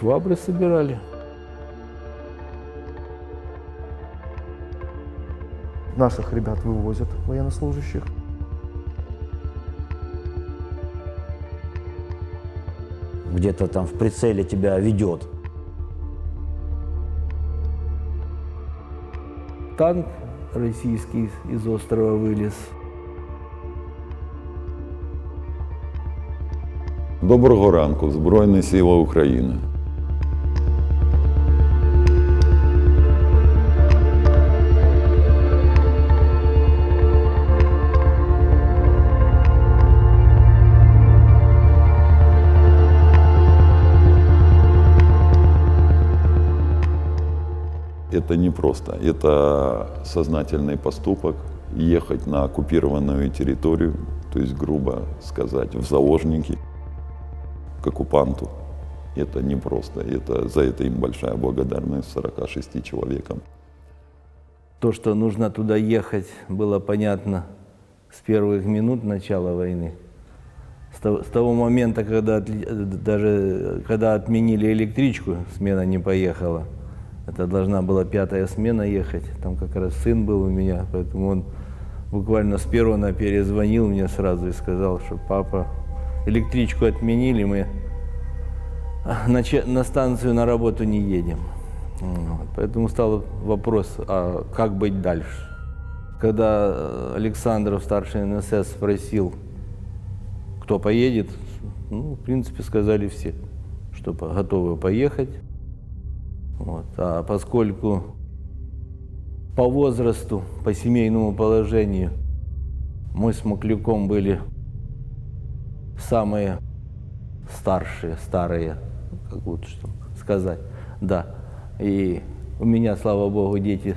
швабры собирали. Наших ребят вывозят, военнослужащих. Где-то там в прицеле тебя ведет. Танк российский из острова вылез. Доброго ранку, Збройні Сили України. Это не просто. Это сознательный поступок ехать на оккупированную территорию, то есть, грубо сказать, в заложники к оккупанту. Это не просто. Это, за это им большая благодарность 46 человекам. То, что нужно туда ехать, было понятно с первых минут начала войны. С того, с того момента, когда отли- даже когда отменили электричку, смена не поехала. Это должна была пятая смена ехать. Там как раз сын был у меня, поэтому он буквально с первого на перезвонил мне сразу и сказал, что папа, электричку отменили, мы на, на станцию на работу не едем. Вот. Поэтому стал вопрос, а как быть дальше? Когда э, Александров, старший НСС, спросил, кто поедет, ну, в принципе, сказали все, что готовы поехать. Вот. А поскольку по возрасту, по семейному положению мы с Маклюком были самые старшие, старые, как лучше сказать, да. И у меня, слава богу, дети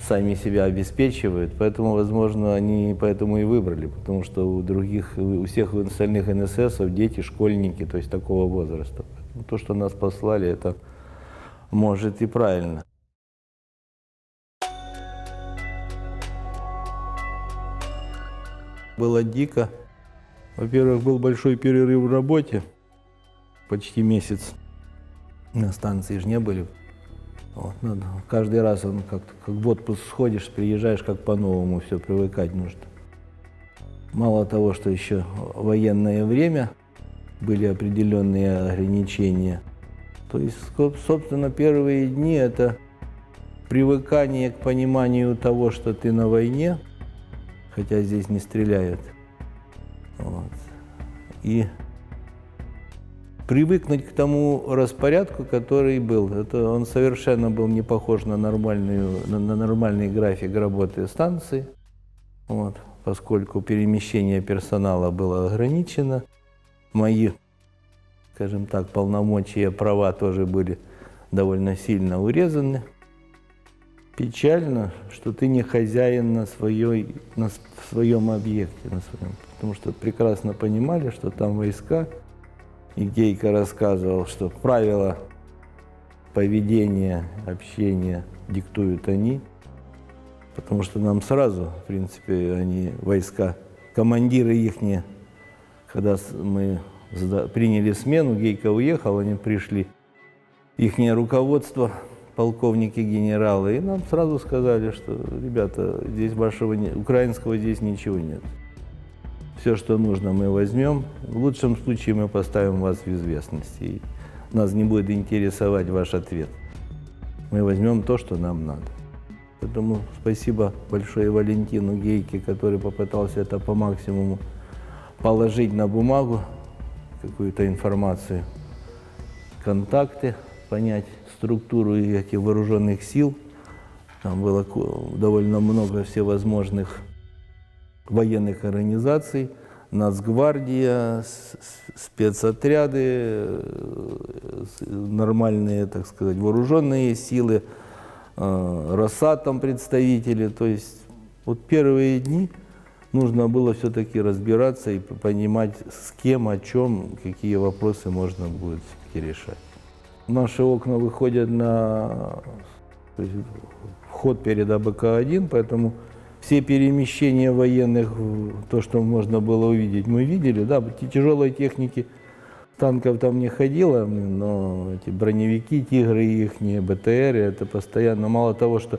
сами себя обеспечивают, поэтому, возможно, они поэтому и выбрали, потому что у других, у всех остальных НССов дети, школьники, то есть такого возраста. То, что нас послали, это может и правильно. Было дико. Во-первых, был большой перерыв в работе, почти месяц. На станции же не были. Вот, надо. Каждый раз он как, как в отпуск сходишь, приезжаешь, как по-новому все привыкать нужно. Мало того, что еще военное время, были определенные ограничения. То есть, собственно, первые дни это привыкание к пониманию того, что ты на войне, хотя здесь не стреляют. Вот. И привыкнуть к тому распорядку, который был. Это он совершенно был не похож на, нормальную, на, на нормальный график работы станции, вот, поскольку перемещение персонала было ограничено. Мои, скажем так, полномочия, права тоже были довольно сильно урезаны. Печально, что ты не хозяин на, своей, на своем объекте, на своем, потому что прекрасно понимали, что там войска, и рассказывал, что правила поведения, общения диктуют они, потому что нам сразу, в принципе, они, войска, командиры их, когда мы приняли смену, Гейко уехал, они пришли, их руководство, полковники, генералы, и нам сразу сказали, что, ребята, здесь вашего, украинского здесь ничего нет. Все, что нужно, мы возьмем. В лучшем случае мы поставим вас в известность. И нас не будет интересовать ваш ответ. Мы возьмем то, что нам надо. Поэтому спасибо большое Валентину Гейке, который попытался это по максимуму положить на бумагу, какую-то информацию, контакты, понять структуру этих вооруженных сил. Там было довольно много всевозможных военных организаций, Нацгвардия, спецотряды, нормальные, так сказать, вооруженные силы, э, Росатом представители. То есть вот первые дни нужно было все-таки разбираться и понимать, с кем, о чем, какие вопросы можно будет всё-таки решать. Наши окна выходят на вход перед АБК-1, поэтому все перемещения военных, то, что можно было увидеть, мы видели, да, тяжелой техники Танков там не ходило, но эти броневики, тигры их, БТР, это постоянно. Мало того, что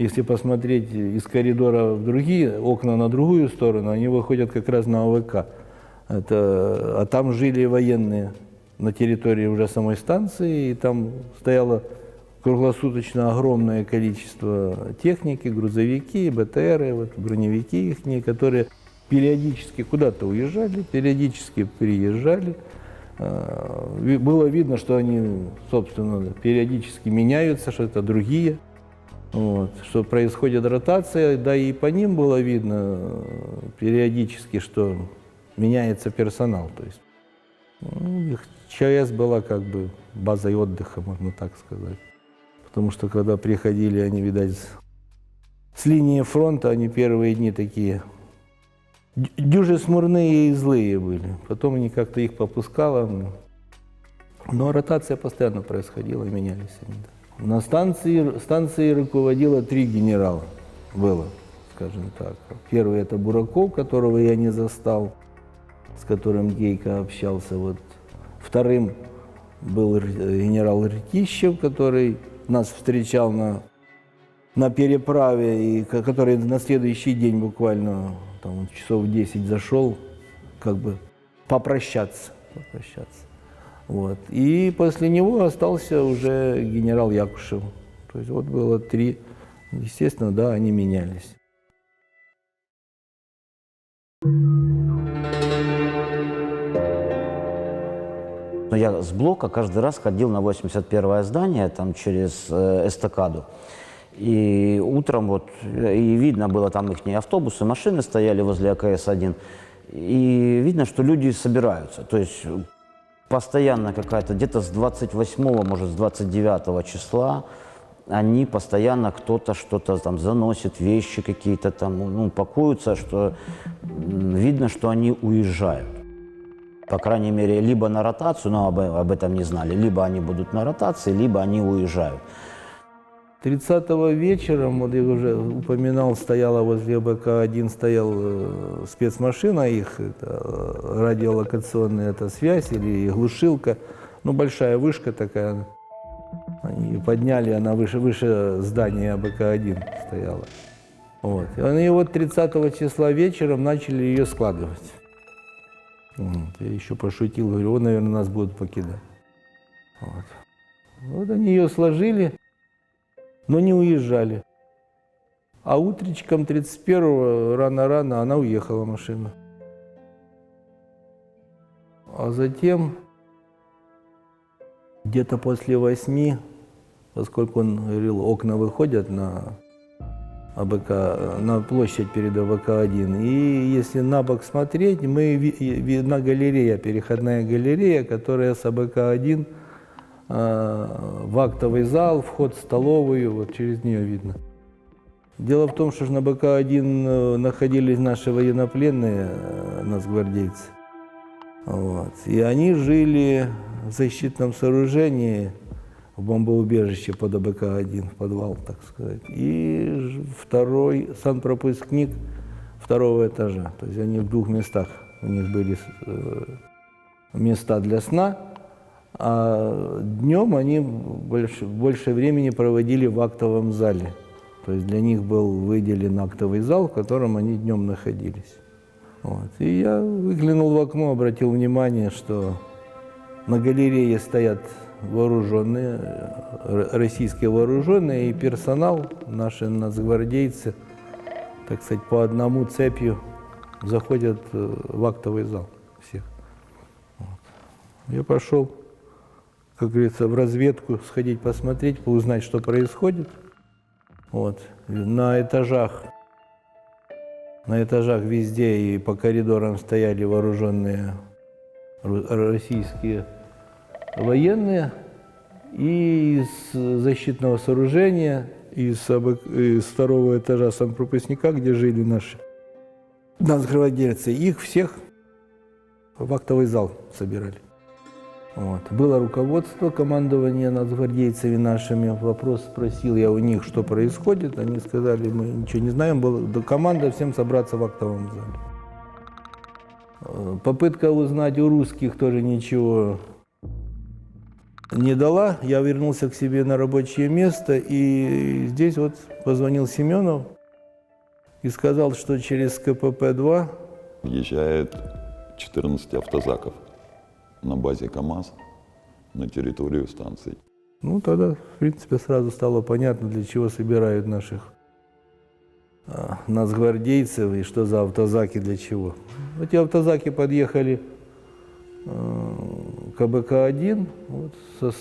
если посмотреть из коридора в другие, окна на другую сторону, они выходят как раз на ОВК. Это, а там жили военные на территории уже самой станции, и там стояло круглосуточно огромное количество техники, грузовики, БТРы, вот, броневики их, которые периодически куда-то уезжали, периодически приезжали. А, Было видно, что они, собственно, периодически меняются, что это другие. Вот, что происходит ротация, да и по ним было видно э, периодически, что меняется персонал. То есть ну, ЧАЭС была как бы базой отдыха, можно так сказать. Потому что когда приходили они, видать, с, линии фронта, они первые дни такие дю- дюжи смурные и злые были. Потом они как-то их попускало. Но ротация постоянно происходила, и менялись они. да. На станции, станцией руководило три генерала. Было, скажем так. Первый это Бураков, которого я не застал, с которым Гейко общался. Вот. Вторым был Р- генерал Ртищев, который нас встречал на, на переправе, и ко- который на следующий день буквально там, часов в 10 зашел, как бы попрощаться. попрощаться. Вот. И после него остался уже генерал Якушев. То есть вот было три. Естественно, да, они менялись. Но я с блока каждый раз ходил на 81 здание, там через э, эстакаду. И утром вот, и видно было, там их автобусы, машины стояли возле АКС-1. И видно, что люди собираются. То есть постоянно какая-то, где-то с 28, может, с 29 числа они постоянно кто-то что-то там заносит, вещи какие-то там, ну, пакуются, что видно, что они уезжают по крайней мере, либо на ротацию, но об, об этом не знали, либо они будут на ротации, либо они уезжают. 30-го вечером, вот я уже упоминал, стояла возле БК-1, стоял э, спецмашина их, это, э, радиолокационная это связь или глушилка, ну большая вышка такая. Они подняли, она выше, выше здания БК-1 стояла. Вот. И они вот 30 числа вечером начали ее складывать. Вот. Я еще пошутил, говорю, он, наверное, нас будут покидать. Вот. Вот они ее сложили, но не уезжали. А утречком 31-го, рано-рано, она уехала, машина. А затем, где-то после восьми, поскольку он говорил, окна выходят на АБК, на площадь перед АБК-1. И если на бок смотреть, мы видна галерея, переходная галерея, которая с АБК-1 а, в актовый зал, вход в столовую, вот через нее видно. Дело в том, что на БК-1 э, находились наши военнопленные, э, нацгвардейцы. Вот. И они жили в защитном сооружении, в бомбоубежище под АБК-1, в подвал, так сказать. И второй санпропускник второго этажа. То есть они в двух местах. У них были э, места для сна, а днем они больше, больше времени проводили в актовом зале. То есть для них был выделен актовый зал, в котором они днем находились. Вот. И я выглянул в окно, обратил внимание, что на галерее стоят вооруженные, российские вооруженные, и персонал, наши нацгвардейцы, так сказать, по одному цепью заходят э, в актовый зал всех. Вот. Я пошел, как говорится, в разведку сходить посмотреть, узнать, что происходит. Вот. На этажах на этажах везде и по коридорам стояли вооруженные ру- российские военные. И из защитного сооружения, из, из второго этажа санпропускника, где жили наши нацгвардейцы, их всех в актовый зал собирали. Вот. Было руководство командования нацгвардейцами нашими. Вопрос спросил я у них, что происходит. Они сказали, мы ничего не знаем. Была команда всем собраться в актовом зале. Э, Попытка узнать у русских тоже ничего не дала. Я вернулся к себе на рабочее место, и здесь вот позвонил Семенов и сказал, что через КПП-2 Въезжает 14 автозаков на базе КАМАЗ на территорию станции. Ну, тогда, в принципе, сразу стало понятно, для чего собирают наших а, нацгвардейцев и что за автозаки для чего. Эти автозаки подъехали э, к КБК-1 вот, со,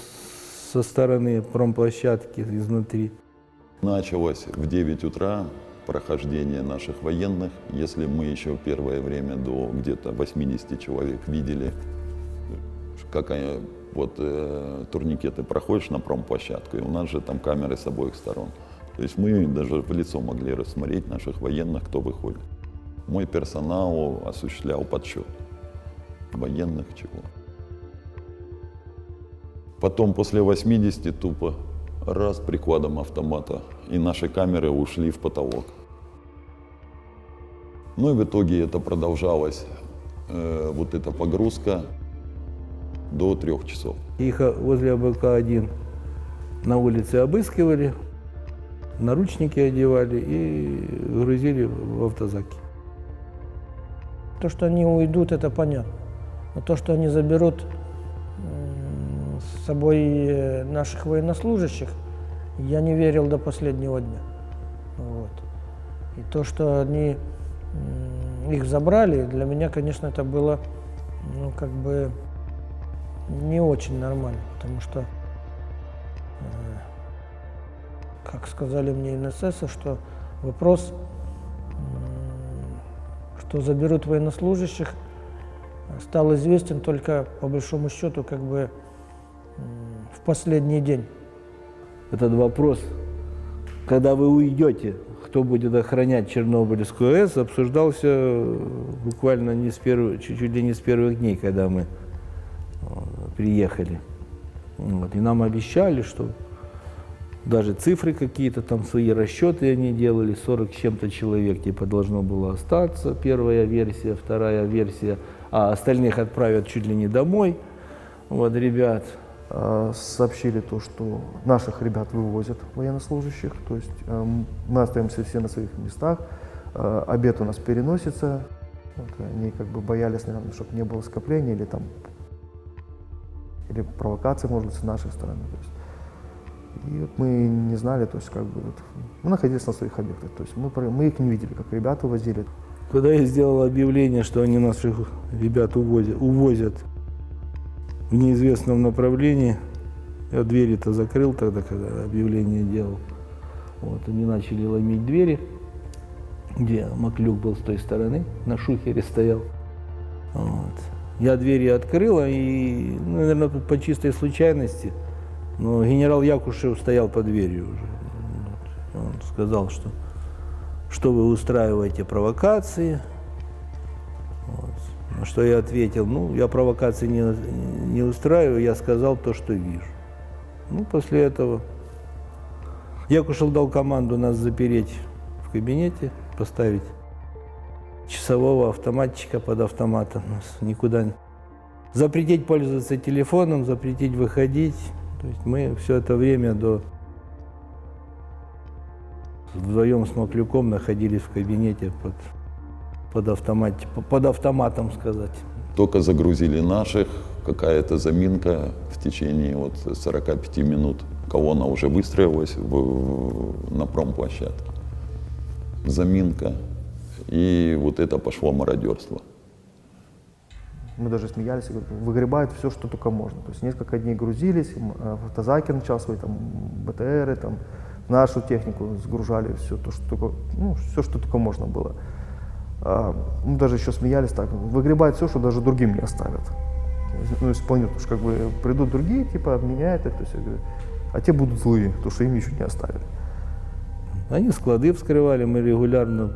со стороны промплощадки изнутри. Началось в 9 утра прохождение наших военных. Если мы еще первое время до где-то 80 человек видели, как они, вот э, турникеты проходишь на промплощадку, и у нас же там камеры с обоих сторон. То есть мы даже в лицо могли рассмотреть наших военных, кто выходит. Мой персонал осуществлял подсчет военных чего. Потом после 80 тупо раз прикладом автомата, и наши камеры ушли в потолок. Ну и в итоге это продолжалось, э, вот эта погрузка до трех часов. Их а, возле АБК-1 на улице обыскивали, наручники одевали и грузили в автозаки. То, что они уйдут, это понятно. Но то, что они заберут м, с собой э, наших военнослужащих, я не верил до последнего дня. Вот. И то, что они их забрали, для меня, конечно, это было, ну, как бы не очень нормально, потому что, э, как сказали мне НСС, что вопрос что заберут военнослужащих, стал известен только, по большому счету, как бы в последний день. Этот вопрос, когда вы уйдете, кто будет охранять Чернобыльскую АЭС, обсуждался буквально не с первых, чуть, ли не с первых дней, когда мы приехали. Вот. И нам обещали, что даже цифры какие-то, там свои расчеты они делали, 40 с чем-то человек типа должно было остаться, первая версия, вторая версия, а остальных отправят чуть ли не домой. Вот, ребят, А, Сообщили то, что наших ребят вывозят военнослужащих, то есть эм, мы остаемся все на своих местах, э, обед у нас переносится, Вот, они как бы боялись, наверное, чтобы не было скопления или там или провокации, может быть, с нашей стороны. То есть. И вот мы не знали, то есть как бы вот, мы находились на своих объектах, то есть мы, мы их не видели, как ребята возили. когда я сделал объявление, что они наших ребят увозят, увозят в неизвестном направлении, я двери-то закрыл тогда, когда объявление делал. Вот, они начали ломить двери, где Маклюк был с той стороны, на шухере стоял. Вот. Я двери открыла и, ну, наверное, по чистой случайности, но генерал Якушев стоял под дверью уже. Он сказал, что, что вы устраиваете провокации. Вот. Что я ответил, ну, я провокации не, не устраиваю, я сказал то, что вижу. Ну, после этого Якушев дал команду нас запереть в кабинете, поставить часового автоматчика под автоматом. Нас никуда не... Запретить пользоваться телефоном, запретить выходить. То есть мы все это время до вдвоем с Маклюком находились в кабинете под, под, автомат, под автоматом сказать. Только загрузили наших, какая-то заминка в течение вот 45 минут. Колонна уже выстроилась в- на промплощадке. Заминка. И вот это пошло мародерство. Мы даже смеялись, выгребают все, что только можно. То есть несколько дней грузились, м, э, автозаки начал свои там БТРы, там нашу технику сгружали, все то, что только, ну, все, что только можно было. А, мы даже еще смеялись так, выгребают все, что даже другим не оставят. Ну, если понятно, что как бы придут другие, типа обменяют то я говорю, а те будут злые, потому что им ничего не оставили. Они склады вскрывали, мы регулярно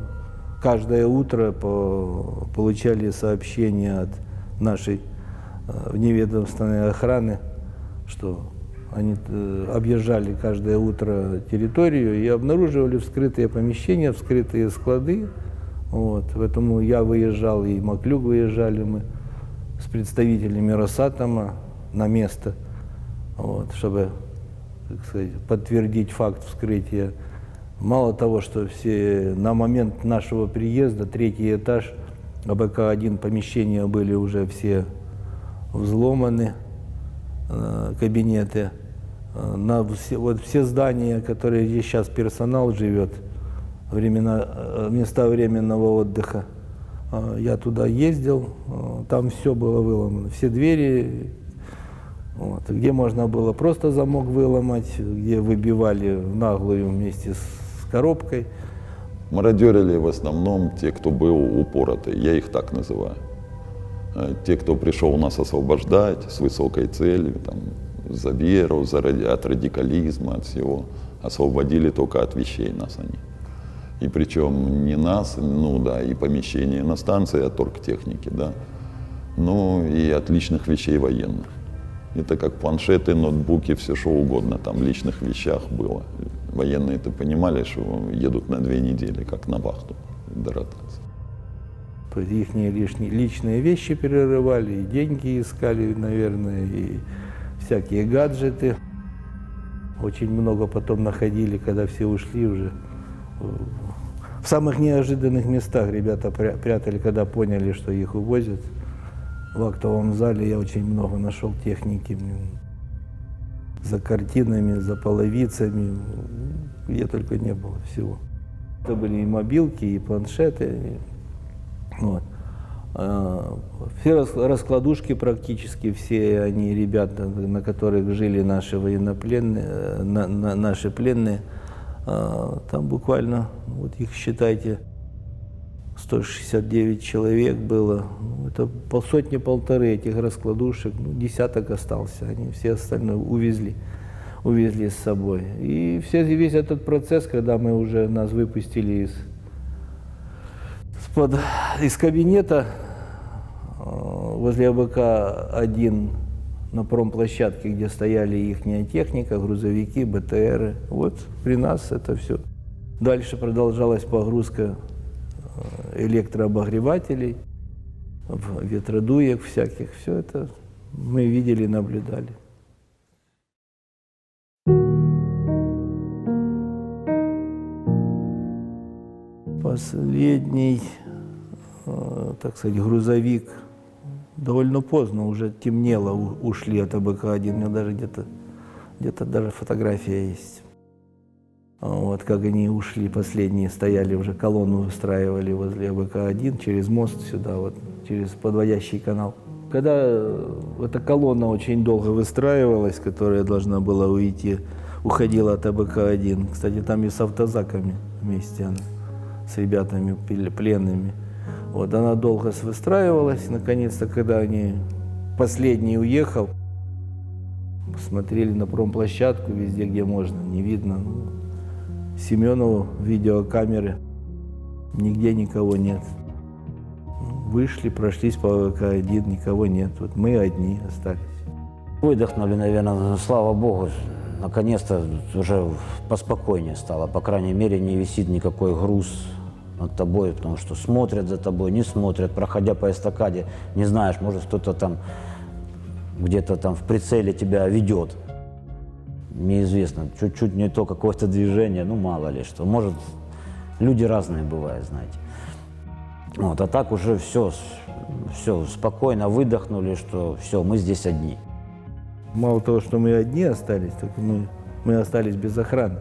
каждое утро по- получали сообщения от нашей э, вневедомственной охраны, что они э, объезжали каждое утро территорию и обнаруживали вскрытые помещения, вскрытые склады, Вот. Поэтому я выезжал, и Маклюк выезжали мы с представителями Росатома на место, вот, чтобы так сказать, подтвердить факт вскрытия. Мало того, что все на момент нашего приезда, третий этаж, АБК-1 помещения были уже все взломаны, э, кабинеты. Э, На все, вот все здания, которые здесь сейчас персонал живет, времена, э, места временного отдыха, я туда ездил, там все было выломано, все двери, вот, где можно было просто замок выломать, где выбивали в наглую вместе с коробкой. Мародерили в основном те, кто был упоротый, я их так называю. Э, Те, кто пришел нас освобождать с высокой целью, там, за веру, за, от радикализма, от всего, освободили только от вещей нас они. И причем не нас, ну да, и помещение на станции от торгтехники, да, ну и от личных вещей военных. Это как планшеты, ноутбуки, все что угодно там в личных вещах было. Военные-то понимали, что едут на две недели, как на вахту до ротации. Их лишние, личные вещи перерывали, и деньги искали, наверное, и всякие гаджеты. Очень много потом находили, когда все ушли уже. В самых неожиданных местах ребята пря- прятали, когда поняли, что их увозят. В актовом зале я очень много нашел техники. За картинами, за половицами, где только не было всего. Это были и мобилки, и планшеты, и вот. А, Все рас- раскладушки практически, все они ребята, на которых жили наши военнопленные, э, на- на- наши пленные, а, там буквально, вот их считайте, 169 человек было. Ну, это полсотни-полторы этих раскладушек, ну, десяток остался, они все остальные увезли, увезли с собой. И все, весь этот процесс, когда мы уже нас выпустили из под, из кабинета э, возле АБК-1 на промплощадке, где стояли их техника, грузовики, БТРы. Вот при нас это все. Дальше продолжалась погрузка электрообогревателей, ветродуек всяких. Все это мы видели, наблюдали. Последний, э, так сказать, грузовик довольно поздно, уже темнело, ушли от АБК-1. У меня даже где-то где даже фотография есть. Вот как они ушли, последние стояли, уже колонну устраивали возле АБК-1 через мост сюда, вот через подводящий канал. Когда э, эта колонна очень долго выстраивалась, которая должна была уйти, уходила от АБК-1. Кстати, там и с автозаками вместе она, с ребятами пл- пленными. Вот она долго выстраивалась, наконец-то, когда они последний уехал, смотрели на промплощадку везде, где можно, не видно. Семенову видеокамеры, нигде никого нет. Вышли, прошлись по ВК-1, никого нет. Вот мы одни остались. Выдохнули, наверное, слава богу, наконец-то уже поспокойнее стало. По крайней мере, не висит никакой груз над тобой, потому что смотрят за тобой, не смотрят, проходя по эстакаде, не знаешь, может кто-то там где-то там в прицеле тебя ведет. Неизвестно, чуть-чуть не то какое-то движение, ну мало ли что. Может, люди разные бывают, знаете. Вот, а так уже все, все, спокойно выдохнули, что все, мы здесь одни. Мало того, что мы одни остались, так мы, мы остались без охраны.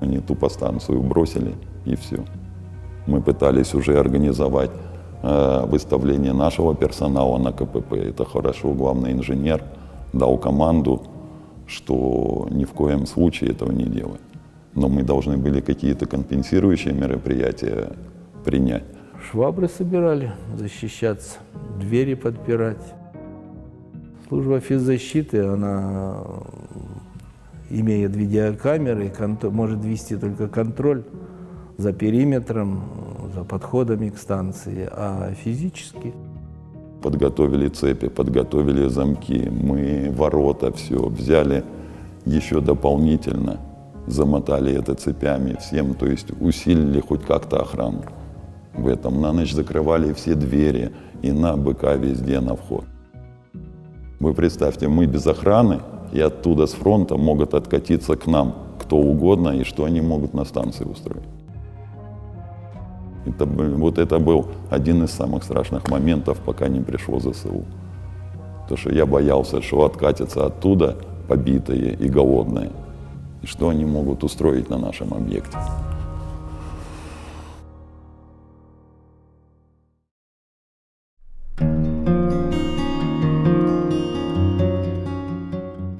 Они тупо станцию бросили и все. Мы пытались уже организовать э, выставление нашего персонала на КПП. Это хорошо, главный инженер дал команду, что ни в коем случае этого не делать. Но мы должны были какие-то компенсирующие мероприятия принять. Швабры собирали защищаться, двери подпирать. Служба физзащиты, она имеет видеокамеры, может вести только контроль за периметром, за подходами к станции, а физически Подготовили цепи, подготовили замки, мы ворота, все взяли еще дополнительно, замотали это цепями всем, то есть усилили хоть как-то охрану. в этом. На ночь закрывали все двери и на БК везде на вход. Вы представьте, мы без охраны, и оттуда с фронта могут откатиться к нам кто угодно, и что они могут на станции устроить. Это, вот это был один из самых страшных моментов, пока не пришло ЗСУ. Потому что я боялся, что откатятся оттуда побитые и голодные. И что они могут устроить на нашем объекте.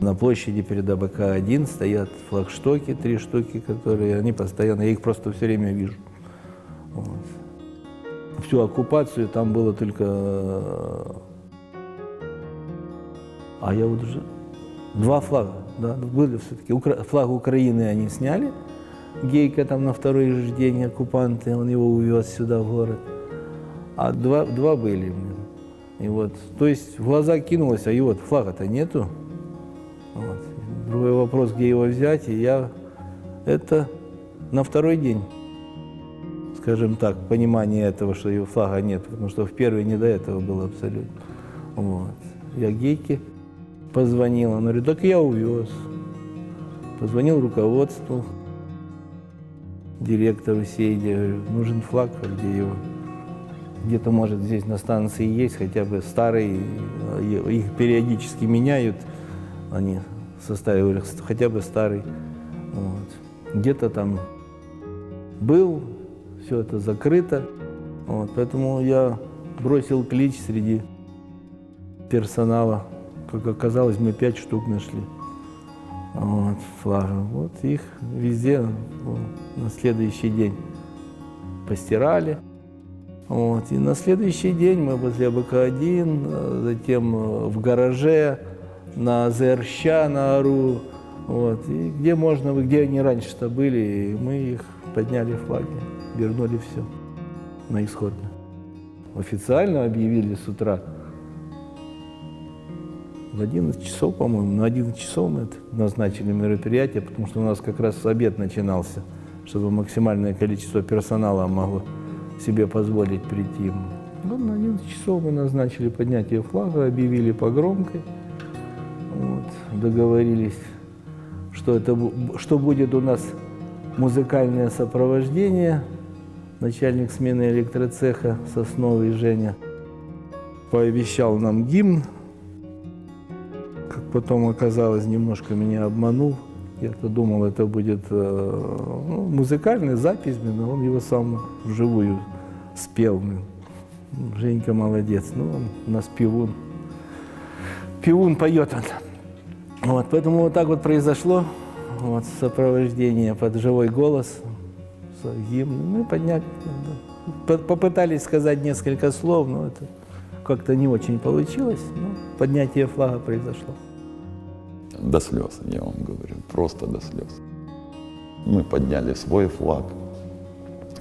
На площади перед АБК-1 стоят флагштоки, три штуки, которые, они постоянно, я их просто все время вижу. Вот. Всю оккупацию там было только... э, А я вот уже... Два флага, да, были все-таки. Флаг Украины они сняли, Гейка там на второй же день оккупанты, он его увез сюда, в город. А два, два были. И вот, то есть в глаза кинулось, а и вот флага-то нету. Вот. Другой вопрос, где его взять, и я это на второй день, скажем так, понимание этого, что его флага нет, потому что в первый не до этого было абсолютно. Вот. Я Гейке позвонил, он говорит, так я увез. Позвонил руководству, директору Сейде, говорю, нужен флаг, а где его? Где-то, может, здесь на станции есть, хотя бы старый, э, их периодически меняют, они составили хотя бы старый. Вот. Где-то там был, все это закрыто. Вот. Поэтому я бросил клич среди персонала. Как оказалось, мы пять штук нашли. Вот, флага. Вот их везде ну, на следующий день постирали. Вот. И на следующий день мы возле АБК-1, э, затем э, в гараже, на ЗРЩ, на АРУ. Вот. И где можно, где они раньше-то были, и мы их подняли флаги, вернули все на исходное. Официально объявили с утра в 11 часов, по-моему, на 11 часов мы это назначили мероприятие, потому что у нас как раз обед начинался, чтобы максимальное количество персонала могло себе позволить прийти. Ну, на 11 часов мы назначили поднятие флага, объявили погромкой, вот, договорились, что, это, что будет у нас музыкальное сопровождение. Начальник смены электроцеха Сосновый Женя пообещал нам гимн, как потом оказалось, немножко меня обманул. Я-то думал, это будет э, ну, музыкальная запись, а он его сам вживую спел. Женька молодец. Ну, он у нас пивун. Пивун поет он. Вот, поэтому вот так вот произошло. Вот, сопровождение под живой голос, с гимн. Мы подняли, по- попытались сказать несколько слов, но это как-то не очень получилось. Но поднятие флага произошло. До слез, я вам говорю, просто до слез. Мы подняли свой флаг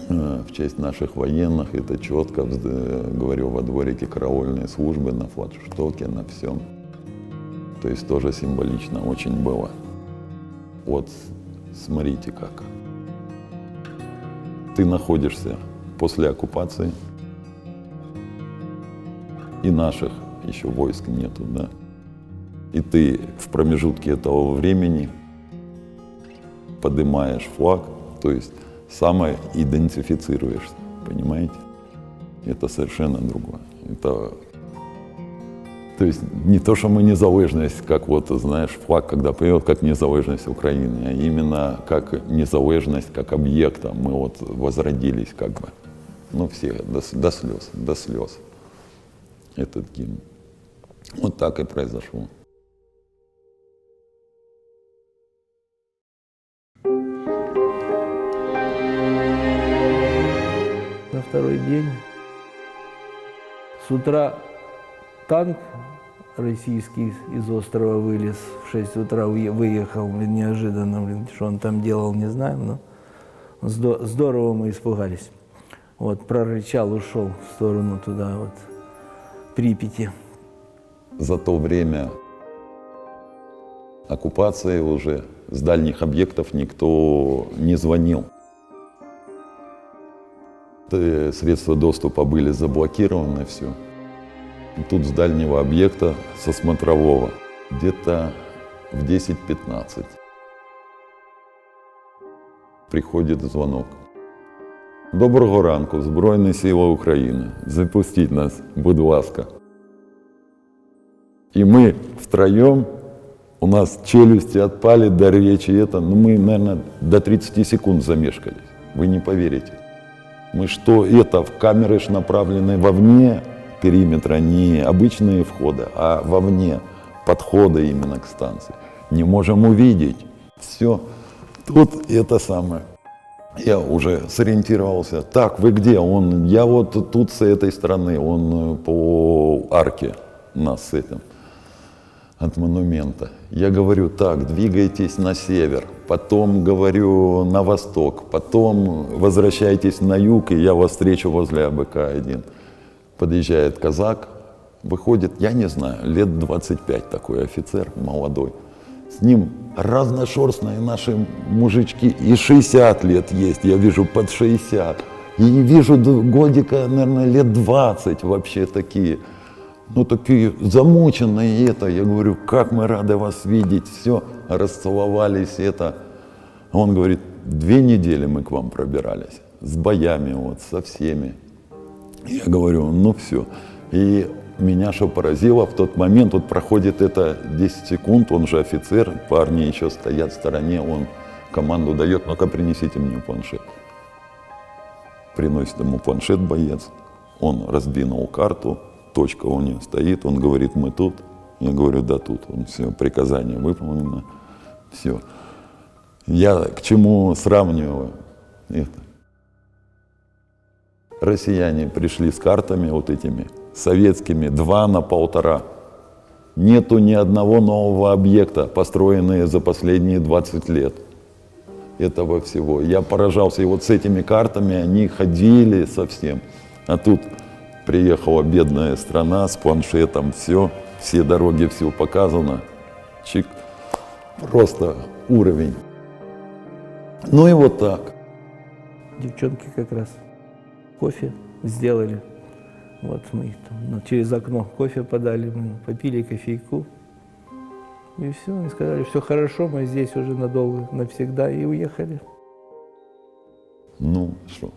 э, в честь наших военных. Это четко, вз- говорю, во дворике караульной службы, на флагштоке, на всем. То есть тоже символично очень было. Вот смотрите как. Ты находишься после оккупации, и наших еще войск нету, да. И ты в промежутке этого времени поднимаешь флаг, то есть самоидентифицируешься, понимаете? Это совершенно другое. Это, то есть не то, что мы незалежность, как вот, знаешь, флаг, когда поет, как незалежность Украины, а именно как незалежность, как объекта. Мы вот возродились как бы, ну все, до, до слез, до слез. Этот гимн. Вот так и произошло. на второй день. С утра танк российский из острова вылез, в 6 утра выехал, блин, неожиданно, блин, что он там делал, не знаем, но здо- здорово мы испугались. Вот, прорычал, ушел в сторону туда, вот, Припяти. За то время оккупации уже с дальних объектов никто не звонил. Средства доступа были заблокированы, все. Тут с дальнего объекта, со смотрового, где-то в 10-15 приходит звонок. Доброго ранку, Збройні Сили України. Запустіть нас, будь ласка. И мы втроем, у нас челюсти отпали до речи, это, ну мы, наверное, до 30 секунд замешкались. Вы не поверите. Мы что, это в камеры ж направлены вовне периметра, не обычные входы, а вовне, подходы именно к станции. Не можем увидеть. Все. Тут это самое. Я уже сориентировался. Так, вы где? Он, я вот тут с этой стороны, он э, по арке нас с этим от монумента. Я говорю, так, двигайтесь на север, потом говорю на восток, потом возвращайтесь на юг, и я вас встречу возле АБК-1. Подъезжает казак, выходит, я не знаю, лет 25 такой офицер, молодой. С ним разношерстные наши мужички, и 60 лет есть, я вижу под 60. И вижу годика, наверное, лет 20 вообще такие ну, такие замученные это. Я говорю, как мы рады вас видеть. Все, расцеловались это. Он говорит, две недели мы к вам пробирались. С боями, вот, со всеми. Я говорю, ну все. И меня что поразило, в тот момент, вот проходит это 10 секунд, он же офицер, парни еще стоят в стороне, он команду дает, ну-ка принесите мне планшет. Приносит ему планшет боец, он раздвинул карту, точка у него стоит, он говорит, мы тут. Я говорю, да тут. Он все, приказание выполнено, все. Я к чему сравниваю это? Россияне пришли с картами вот этими, советскими, два на полтора. Нету ни одного нового объекта, построенные за последние 20 лет этого всего. Я поражался, и вот с этими картами они ходили совсем. А тут приехала бедная страна с планшетом, все, все дороги, все показано. Чик, просто уровень. Ну и вот так. Девчонки как раз кофе сделали. Вот мы там ну, через окно кофе подали, мы попили кофейку. И все, они сказали, все хорошо, мы здесь уже надолго, навсегда, и уехали. Ну что,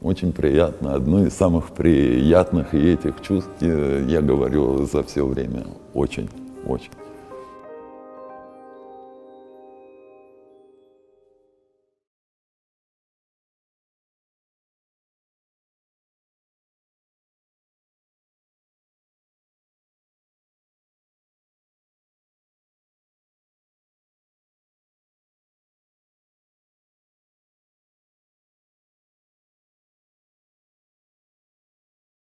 очень приятно. Одно из самых приятных и этих чувств, э, я говорю, за все время. Очень, очень.